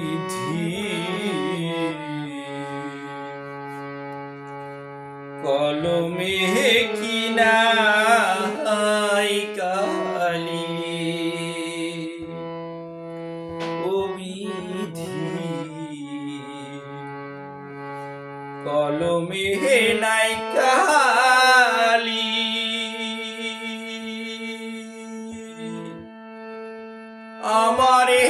বিধি। কলমে কিনা কালি। কলমে নাই কালি। আমার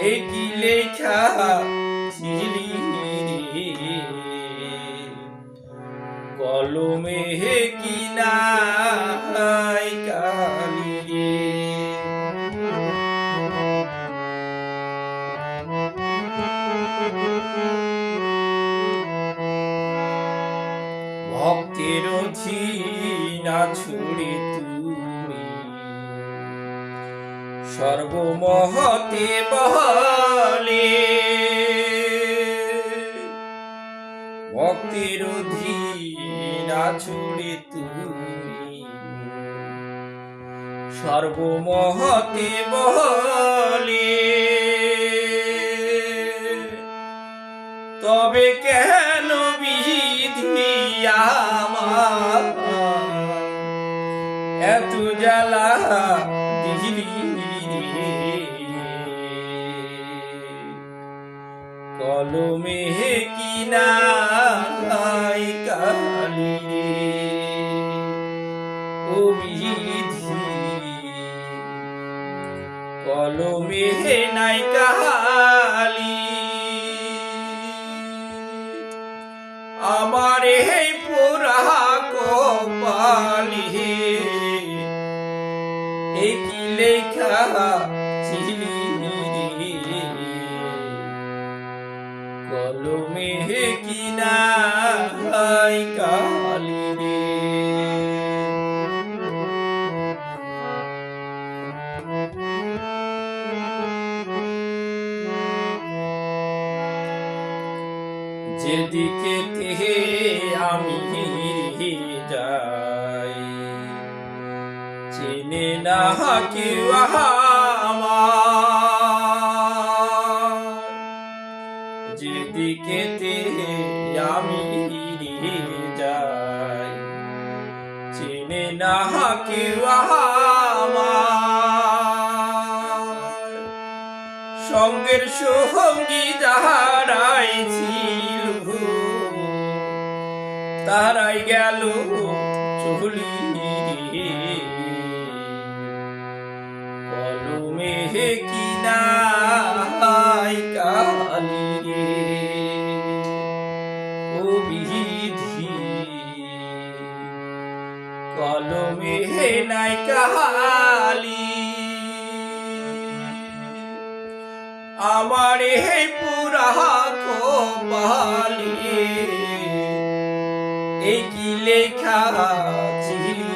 এই কি কলমে কিনা কালি ভক্তের অধীনা ছুড়ে তুমি সর্বমহতে বলে ভক্তির অধীনা ছুড়ে তুমি সর্বমহতে বলে তবে কেন বিধি আমার? এত জ্বালা কলমে কিনা কালি। ও বিধি। নাই কালি। আমার এই পুরা কপালি এই কি লেখা কলমে কিনা কালি রে। যেদিকে থেকে আমি যাই চেনে না কেউ আমার থেকে আমি যাই। চেনে না কেউ সঙ্গের সঙ্গী যাহারাই ছিল তারাই গেল চলি কলমে কিনা বিধি কলমে নাই কাহালি আমার হে পুরা কপালি। এই কি লেখা ছিলি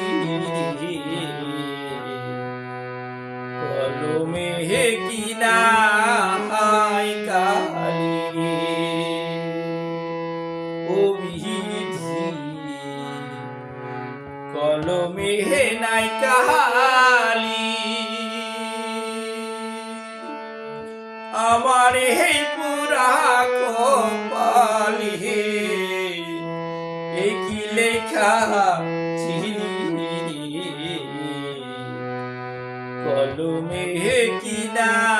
কলমে নাই কালি আমার হে পুরা কপালি এই কি লেখা ছিলি কলমে কিনা কালি